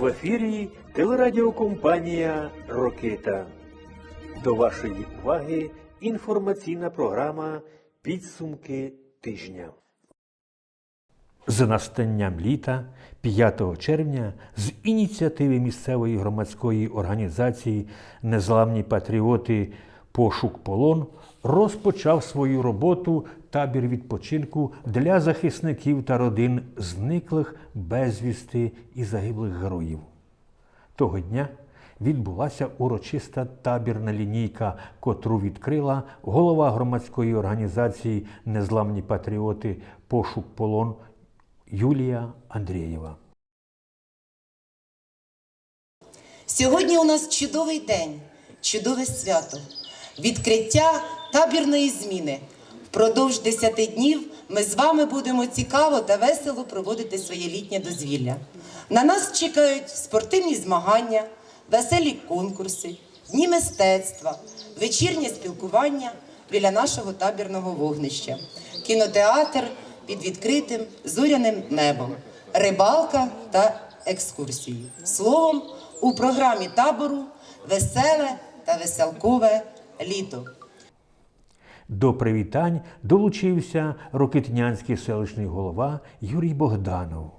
В ефірі телерадіокомпанія Рокита. До вашої уваги інформаційна програма Підсумки тижня. З настанням літа 5 червня з ініціативи місцевої громадської організації Незламні патріоти Пошук полон розпочав свою роботу табір відпочинку для захисників та родин зниклих безвісти і загиблих героїв. Того дня відбулася урочиста табірна лінійка, котру відкрила голова громадської організації Незламні патріоти Пошук полон Юлія Андрієва. Сьогодні у нас чудовий день, чудове свято, відкриття табірної зміни. Впродовж 10 днів ми з вами будемо цікаво та весело проводити своє літнє дозвілля. На нас чекають спортивні змагання, веселі конкурси, дні мистецтва, вечірнє спілкування біля нашого табірного вогнища, кінотеатр під відкритим зоряним небом, рибалка та екскурсії. Словом, у програмі табору веселе та веселкове літо. До привітань долучився Рокитнянський селищний голова Юрій Богданов.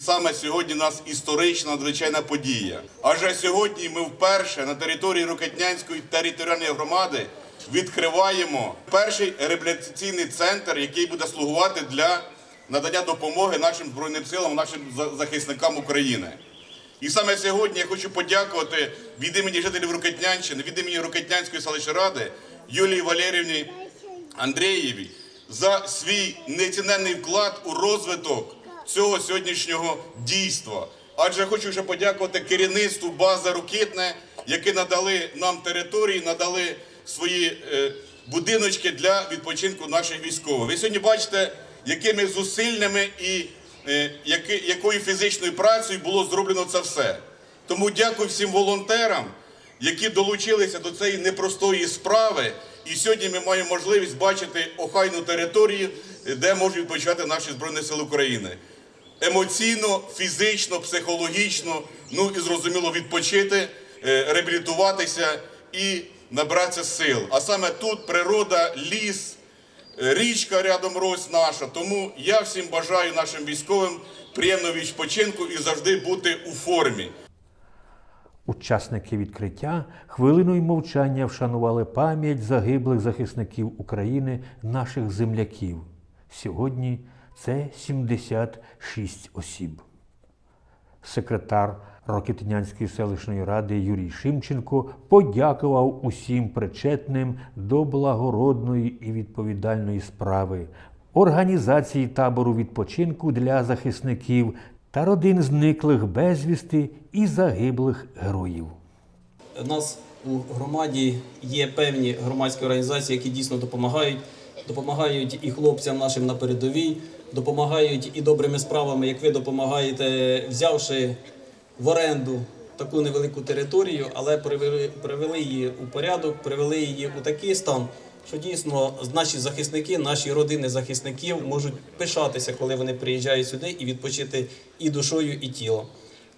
Саме сьогодні у нас історична надзвичайна подія. Адже сьогодні ми вперше на території Рокетнянської територіальної громади відкриваємо перший реабілітаційний центр, який буде слугувати для надання допомоги нашим збройним силам, нашим захисникам України. І саме сьогодні я хочу подякувати від імені жителів Рокетнянщини, від імені Рокетнянської селищної ради Юлії Валерівні Андрієвій за свій неціненний вклад у розвиток цього сьогоднішнього дійства. Адже хочу ще подякувати керівництву бази Рокитне, які надали нам території, надали свої е, будиночки для відпочинку наших військових. Ви сьогодні бачите, якими зусиллями і е, якою фізичною працею було зроблено це все. Тому дякую всім волонтерам, які долучилися до цієї непростої справи. І сьогодні ми маємо можливість бачити охайну територію, де можуть відпочивати наші Збройні Сили України. Емоційно, фізично, психологічно, ну і зрозуміло, відпочити, е, реабілітуватися і набратися сил. А саме тут природа, ліс, е, річка рядом рось наша. Тому я всім бажаю нашим військовим приємного відпочинку і завжди бути у формі. Учасники відкриття хвилиною мовчання вшанували пам'ять загиблих захисників України, наших земляків. Сьогодні це 76 осіб. Секретар Рокетнянської селищної ради Юрій Шимченко подякував усім причетним до благородної і відповідальної справи, організації табору відпочинку для захисників та родин зниклих безвісти і загиблих героїв. У нас у громаді є певні громадські організації, які дійсно допомагають. Допомагають і хлопцям нашим на передовій, допомагають і добрими справами, як ви допомагаєте, взявши в оренду таку невелику територію, але привели, її у порядок, привели її у такий стан, що дійсно наші захисники, наші родини захисників можуть пишатися, коли вони приїжджають сюди і відпочити і душою, і тілом.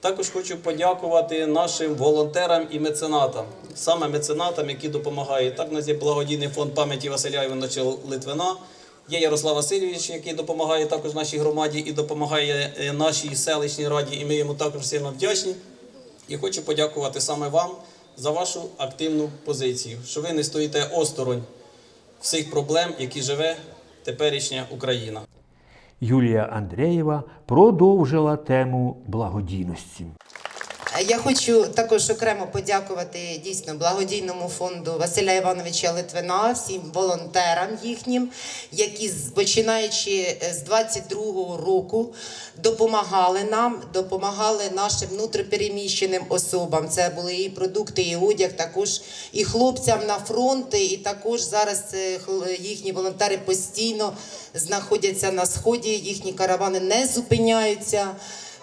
Також хочу подякувати нашим волонтерам і меценатам, саме меценатам, які допомагають. Так, нас є благодійний фонд пам'яті Василя Івановича Литвина. Є Ярослав Васильович, який допомагає також нашій громаді і допомагає е, нашій селищній раді, і ми йому також сильно вдячні. І хочу подякувати саме вам за вашу активну позицію, що ви не стоїте осторонь всіх проблем, які живе теперішня Україна. Юлія Андреєва продовжила тему благодійності. Я хочу також окремо подякувати дійсно благодійному фонду Василя Івановича Литвина, всім волонтерам їхнім, які починаючи е, з 22-го року допомагали нам, допомагали нашим внутріпереміщеним особам. Це були і продукти, і одяг, також і хлопцям на фронти, і також зараз е, їхні волонтери постійно знаходяться на сході. Їхні каравани не зупиняються.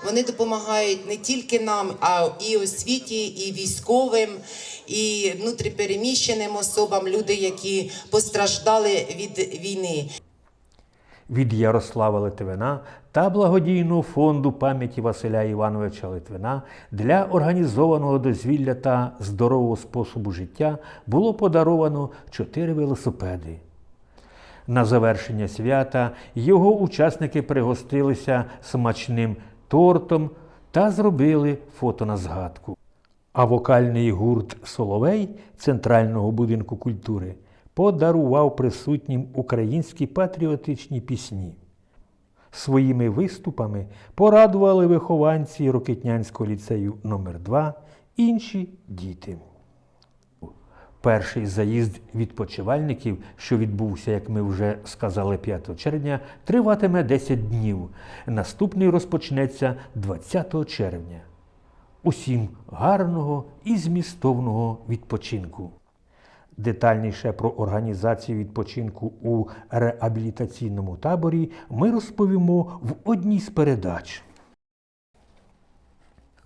Вони допомагають не тільки нам, а і освіті, і військовим, і внутріпереміщеним особам, люди, які постраждали від війни. від Ярослава Литвина та благодійного фонду пам'яті Василя Івановича Литвина для організованого дозвілля та здорового способу життя було подаровано чотири велосипеди. На завершення свята його учасники пригостилися смачним тортом та зробили фото на згадку. А вокальний гурт Соловей Центрального будинку культури подарував присутнім українські патріотичні пісні. Своїми виступами порадували вихованці Рокитнянського ліцею номер 2 інші діти. Перший заїзд відпочивальників, що відбувся, як ми вже сказали, 5 червня, триватиме 10 днів. Наступний розпочнеться 20 червня. Усім гарного і змістовного відпочинку. Детальніше про організацію відпочинку у реабілітаційному таборі ми розповімо в одній з передач.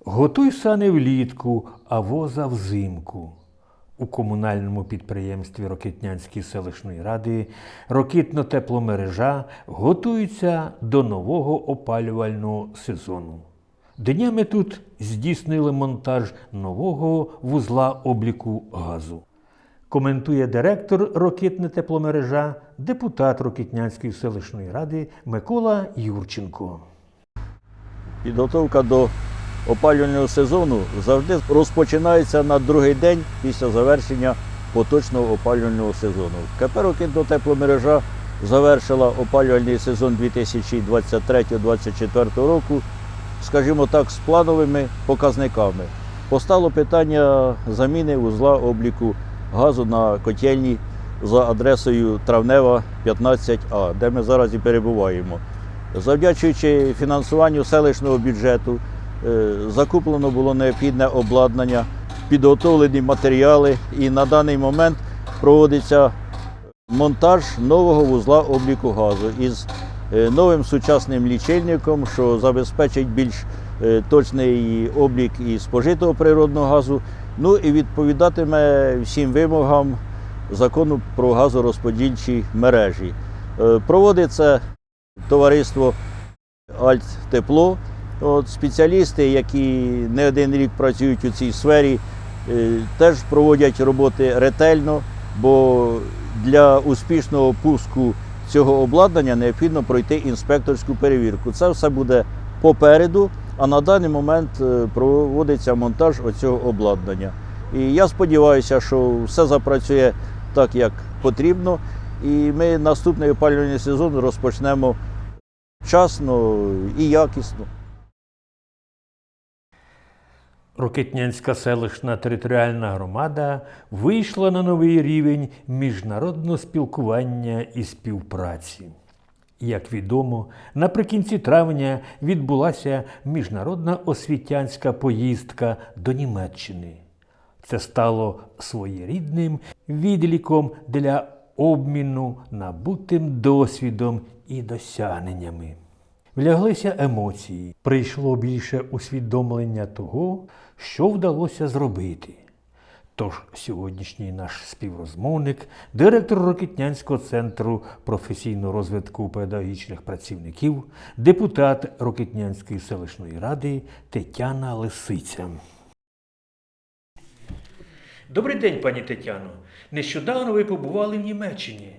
Готуй сани влітку, а воза взимку. У комунальному підприємстві Рокитнянської селищної ради рокитно-тепломережа готуються до нового опалювального сезону. Днями тут здійснили монтаж нового вузла обліку газу. Коментує директор Рокитне тепломережа, депутат Рокитнянської селищної ради Микола Юрченко. Підготовка до опалювального сезону завжди розпочинається на другий день після завершення поточного опалювального сезону. КП «Рокитно тепломережа завершила опалювальний сезон 2023-2024 року, скажімо так, з плановими показниками. Постало питання заміни вузла обліку газу на котельні за адресою Травнева 15А, де ми зараз і перебуваємо. Завдячуючи фінансуванню селищного бюджету, закуплено було необхідне обладнання, підготовлені матеріали, і на даний момент проводиться монтаж нового вузла обліку газу із е, новим сучасним лічильником, що забезпечить більш е, точний облік і спожитого природного газу, ну і відповідатиме всім вимогам закону про газорозподільчі мережі. Е, Проводиться товариство Альттепло. От спеціалісти, які не один рік працюють у цій сфері, е, теж проводять роботи ретельно, бо для успішного пуску цього обладнання необхідно пройти інспекторську перевірку. Це все буде попереду, а на даний момент е, проводиться монтаж оцього обладнання. І я сподіваюся, що все запрацює так, як потрібно, і ми наступний опалювальний сезон розпочнемо вчасно і якісно. Рокитнянська селищна територіальна громада вийшла на новий рівень міжнародного спілкування і співпраці. Як відомо, наприкінці травня відбулася міжнародна освітянська поїздка до Німеччини. Це стало своєрідним відліком для обміну набутим досвідом і досягненнями. Вляглися емоції, прийшло більше усвідомлення того, що вдалося зробити. Тож сьогоднішній наш співрозмовник, директор Рокитнянського центру професійного розвитку педагогічних працівників, депутат Рокитнянської селищної ради Тетяна Лисиця. Добрий день, пані Тетяно. Нещодавно ви побували в Німеччині.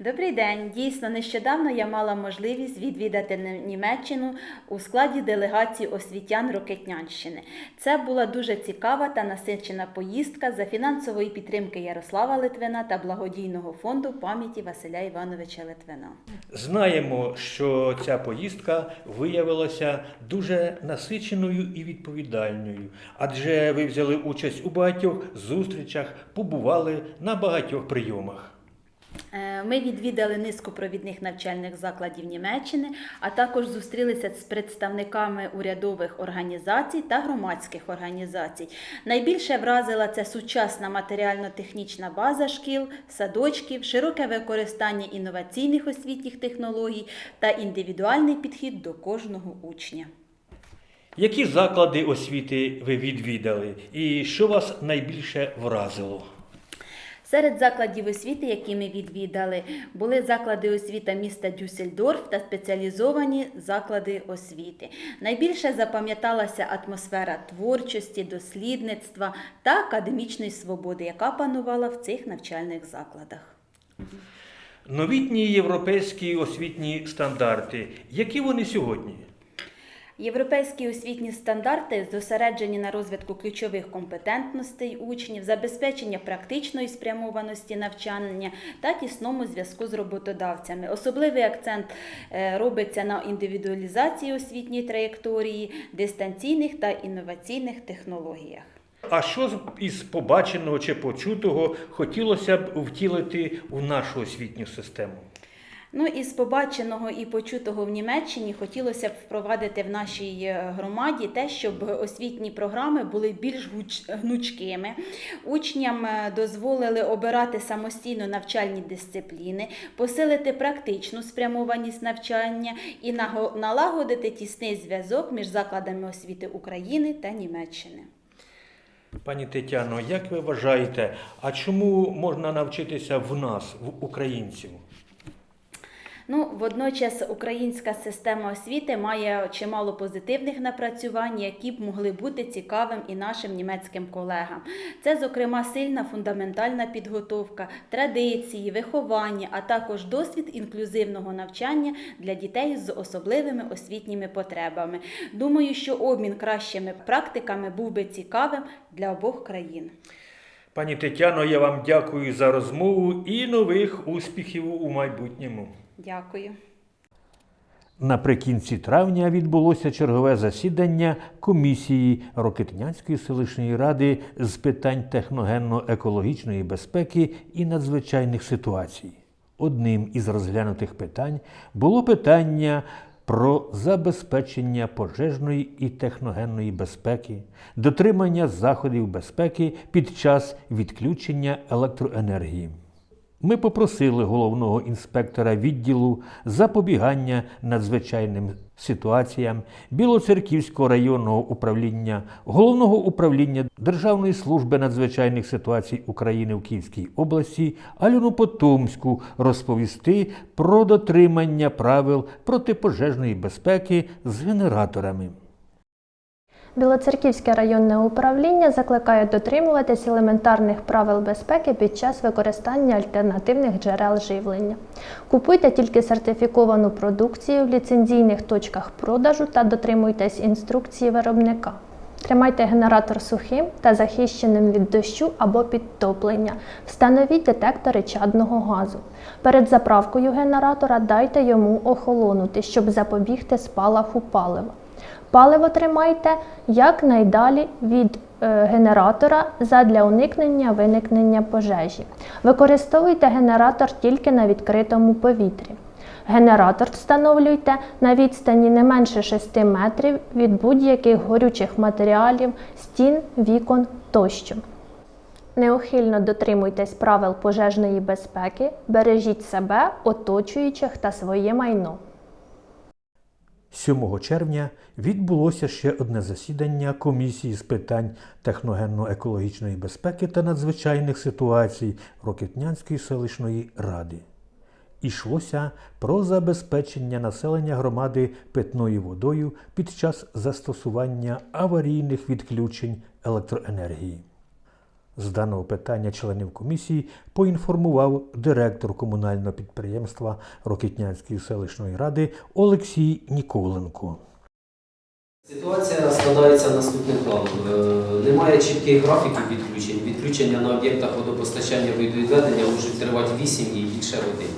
Добрий день. Дійсно, нещодавно я мала можливість відвідати Німеччину у складі делегації освітян Рокетнянщини. Це була дуже цікава та насичена поїздка за фінансової підтримки Ярослава Литвина та благодійного фонду пам'яті Василя Івановича Литвина. Знаємо, що ця поїздка виявилася дуже насиченою і відповідальною, адже ви взяли участь у багатьох зустрічах, побували на багатьох прийомах. Е, Ми відвідали низку провідних навчальних закладів Німеччини, а також зустрілися з представниками урядових організацій та громадських організацій. Найбільше вразила це сучасна матеріально-технічна база шкіл, садочків, широке використання інноваційних освітніх технологій та індивідуальний підхід до кожного учня. Які заклади освіти ви відвідали і що вас найбільше вразило? Серед закладів освіти, які ми відвідали, були заклади освіти міста Дюссельдорф та спеціалізовані заклади освіти. Найбільше запам'яталася атмосфера творчості, дослідництва та академічної свободи, яка панувала в цих навчальних закладах. Новітні європейські освітні стандарти. Які вони сьогодні? Європейські освітні стандарти зосереджені на розвитку ключових компетентностей учнів, забезпечення практичної спрямованості навчання та тісному зв'язку з роботодавцями. Особливий акцент е, робиться на індивідуалізації освітньої траєкторії, дистанційних та інноваційних технологіях. А що із побаченого чи почутого хотілося б втілити в нашу освітню систему? Ну із побаченого і почутого в Німеччині хотілося б впровадити в нашій е, громаді те, щоб освітні програми були більш гнучкими. Учням е, дозволили обирати самостійно навчальні дисципліни, посилити практичну спрямованість навчання і налагодити тісний зв'язок між закладами освіти України та Німеччини. Пані Тетяно, як ви вважаєте, а чому можна навчитися в нас, в українців? Ну, водночас українська система освіти має чимало позитивних напрацювань, які б могли бути цікавим і нашим німецьким колегам. Це, зокрема, сильна фундаментальна підготовка, традиції, виховання, а також досвід інклюзивного навчання для дітей з особливими освітніми потребами. Думаю, що обмін кращими практиками був би цікавим для обох країн. Пані Тетяно, я вам дякую за розмову і нових успіхів у майбутньому. Дякую. Наприкінці травня відбулося чергове засідання комісії Рокетнянської селищної ради з питань техногенно-екологічної безпеки і надзвичайних ситуацій. Одним із розглянутих питань було питання про забезпечення пожежної і техногенної безпеки, дотримання заходів безпеки під час відключення електроенергії. Ми попросили головного інспектора відділу запобігання надзвичайним ситуаціям Білоцерківського районного управління, головного управління Державної служби надзвичайних ситуацій України в Київській області Альону Потомську розповісти про дотримання правил протипожежної безпеки з генераторами. Білоцерківське районне управління закликає дотримуватись елементарних правил безпеки під час використання альтернативних джерел живлення. Купуйте тільки сертифіковану продукцію в ліцензійних точках продажу та дотримуйтесь інструкції виробника. Тримайте генератор сухим та захищеним від дощу або підтоплення. Встановіть детектори чадного газу. Перед заправкою генератора дайте йому охолонути, щоб запобігти спалаху палива. Паливо тримайте якнайдалі від е, генератора задля уникнення виникнення пожежі. Використовуйте генератор тільки на відкритому повітрі. Генератор встановлюйте на відстані не менше 6 метрів від будь-яких горючих матеріалів, стін, вікон тощо. Неухильно дотримуйтесь правил пожежної безпеки, бережіть себе, оточуючих та своє майно. 7 червня відбулося ще одне засідання комісії з питань техногенно-екологічної безпеки та надзвичайних ситуацій Рокетнянської селищної ради. Ішлося про забезпечення населення громади питною водою під час застосування аварійних відключень електроенергії. З даного питання членів комісії поінформував директор комунального підприємства Рокітнянської селищної ради Олексій Ніколенко. Ситуація складається наступним планом. Е, Немає чітких графіків відключень. Відключення на об'єктах водопостачання водовідведення можуть тривати 8 і більше годин.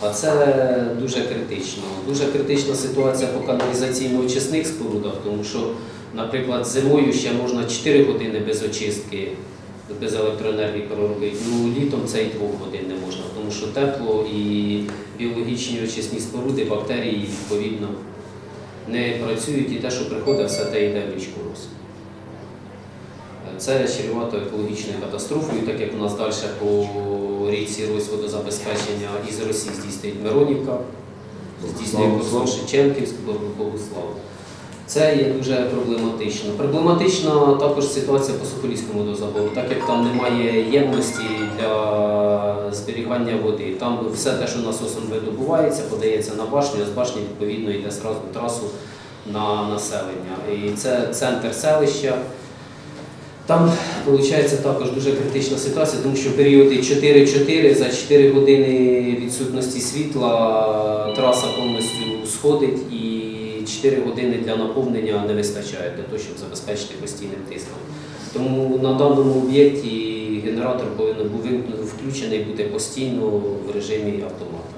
А це дуже критично. Дуже критична ситуація по каналізаційно-очисних спорудах, тому що, наприклад, зимою ще можна 4 години без очистки, без електроенергії проробити. Ну, літом це і 2 годин не можна, тому що тепло і біологічні очисні споруди, бактерії відповідно не працюють і те, що приходить, все те йде в річку Рос. Це чревато екологічною катастрофою, так як у нас далі по річці Рось водозабезпечення із Росії здійснює Миронівка, здійснює Богослав Шевченківськ, Богослав. Це є дуже проблематично. Проблематична також ситуація по Соколівському водозабору, так як там немає ємності для зберігання води. Там все те, що насосом видобувається, подається на башню, а з башні відповідно йде зразу трасу на населення. І це центр селища. Там виходить також дуже критична ситуація, тому що періоди 4-4 за 4 години відсутності світла траса повністю сходить і 4 години для наповнення не вистачає для того, щоб забезпечити постійним тиском. Тому на даному об'єкті генератор повинен був включений бути постійно в режимі автомата.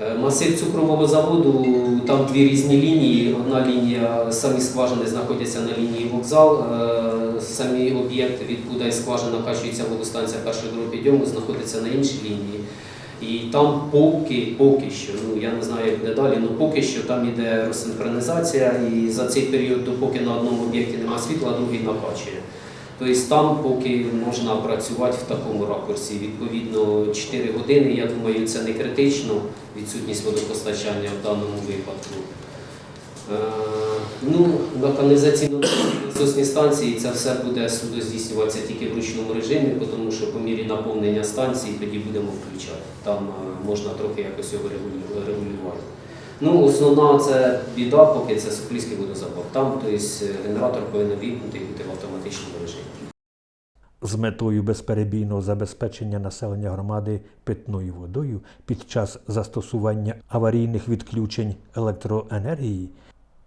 Е, Масив цукрового заводу, там дві різні лінії. Одна лінія, самі скважини знаходяться на лінії вокзал, е, самі об'єкти, відкуди із скважин накачується водостанція першого другого підйому, знаходиться на іншій лінії. І там поки, поки що, ну я не знаю, як буде далі, але поки що там іде розсинхронізація, і за цей період, допоки на одному об'єкті немає світла, другий накачує. Тобто там поки можна працювати в такому ракурсі. Відповідно, 4 години, я думаю, це не критично, відсутність водопостачання в даному випадку. Е, Ну, на каналізаційно насосній станції це все буде судо здійснюватися тільки в ручному режимі, тому що по мірі наповнення станції тоді будемо включати. Там е, можна трохи якось його регулювати. Ну, основна це біда, поки це Соколівський водозабор. Там тобто, генератор повинен вімкнути і бути в автоматичному режимі. З метою безперебійного забезпечення населення громади питною водою під час застосування аварійних відключень електроенергії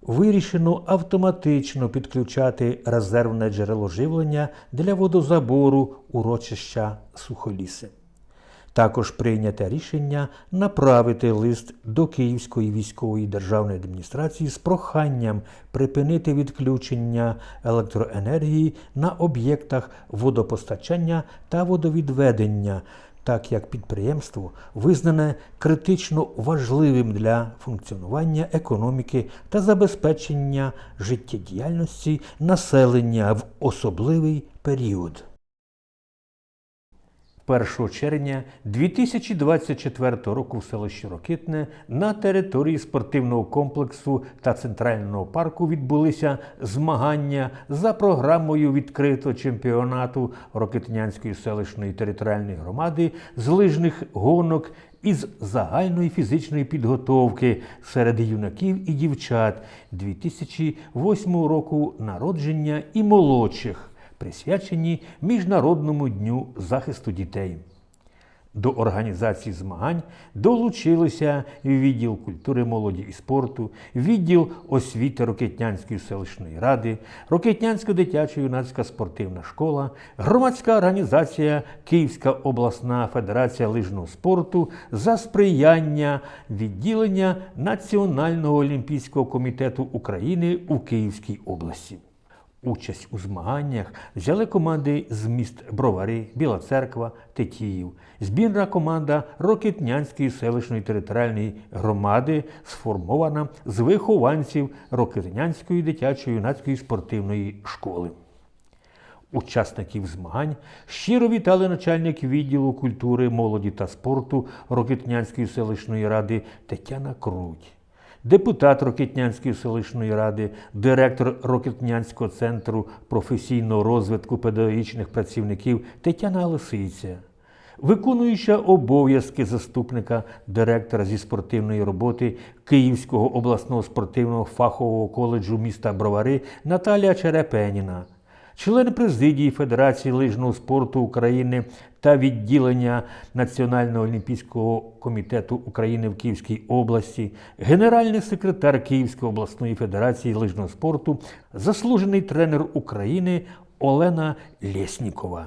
вирішено автоматично підключати резервне джерело живлення для водозабору урочища Сухоліси. Також прийняте рішення направити лист до Київської військової державної адміністрації з проханням припинити відключення електроенергії на об'єктах водопостачання та водовідведення, так як підприємство визнане критично важливим для функціонування економіки та забезпечення життєдіяльності населення в особливий період. 1 червня 2024 року в селищі Рокитне на території спортивного комплексу та центрального парку відбулися змагання за програмою відкритого чемпіонату Рокитнянської селищної територіальної громади з лижних гонок із загальної фізичної підготовки серед юнаків і дівчат 2008 року народження і молодших присвячені Міжнародному дню захисту дітей. До організації змагань долучилися відділ культури, молоді і спорту, відділ освіти Рокетнянської селищної ради, Рокетнянська дитяча юнацька спортивна школа, громадська організація Київська обласна федерація лижного спорту за сприяння відділення Національного олімпійського комітету України у Київській області. Участь у змаганнях взяли команди з міст Бровари, Біла Церква, Тетіїв. Збірна команда Рокетнянської селищної територіальної громади сформована з вихованців Рокетнянської дитячої юнацької спортивної школи. Учасників змагань щиро вітали начальник відділу культури, молоді та спорту Рокетнянської селищної ради Тетяна Круть депутат Рокетнянської селищної ради, директор Рокетнянського центру професійного розвитку педагогічних працівників Тетяна Лисиця, виконуюча обов'язки заступника директора зі спортивної роботи Київського обласного спортивного фахового коледжу міста Бровари Наталія Черепеніна член президії Федерації лижного спорту України та відділення Національного олімпійського комітету України в Київській області, генеральний секретар Київської обласної федерації лижного спорту, заслужений тренер України Олена Лєснікова.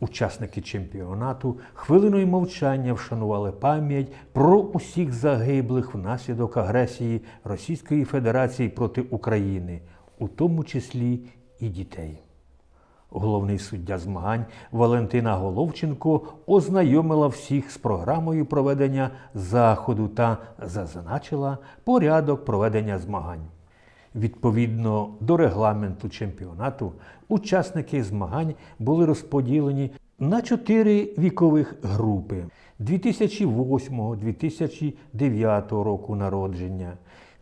Учасники чемпіонату хвилиною мовчання вшанували пам'ять про усіх загиблих внаслідок агресії Російської Федерації проти України, у тому числі і дітей. Головний суддя змагань Валентина Головченко ознайомила всіх з програмою проведення заходу та зазначила порядок проведення змагань. Відповідно до регламенту чемпіонату, учасники змагань були розподілені на чотири вікових групи 2008-2009 року народження,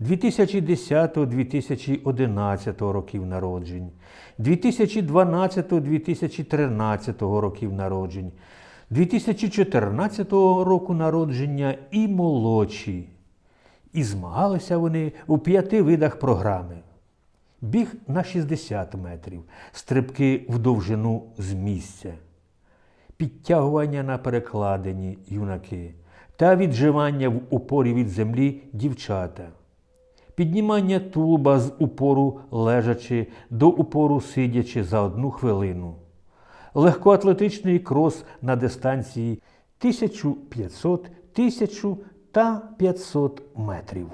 2010-2011 років народжень, 2012-2013 років народжень, 2014 року народження і молодші. І змагалися вони у п'яти видах програми. Біг на 60 метрів, стрибки в довжину з місця, підтягування на перекладині юнаки та відживання в упорі від землі дівчата, піднімання тулуба з упору лежачи до упору сидячи за одну хвилину, легкоатлетичний крос на дистанції 1500, 1000 та 500 метрів.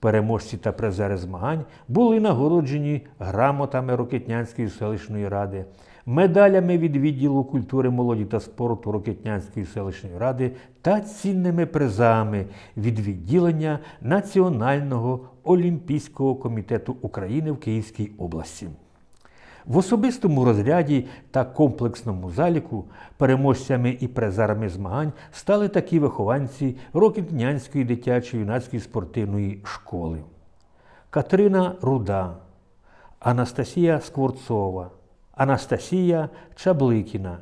Переможці та призери змагань були нагороджені грамотами Рокетнянської селищної ради, медалями від відділу культури, молоді та спорту Рокетнянської селищної ради та цінними призами від відділення Національного олімпійського комітету України в Київській області. В особистому розряді та комплексному заліку переможцями і призерами змагань стали такі вихованці Рокітнянської дитячо-юнацької спортивної школи. Катерина Руда, Анастасія Скворцова, Анастасія Чабликіна,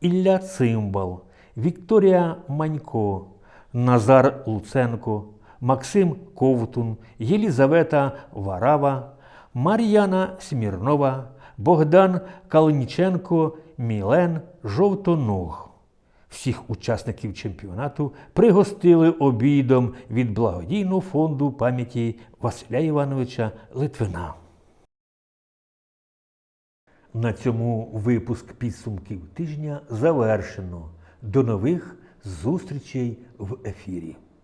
Ілля Цимбал, Вікторія Манько, Назар Луценко, Максим Ковтун, Єлізавета Варава, Мар'яна Смірнова, Богдан Калніченко, Мілен Жовтоног. Всіх учасників чемпіонату пригостили обідом від благодійного фонду пам'яті Василя Івановича Литвина. На цьому випуск підсумків тижня завершено. До нових зустрічей в ефірі.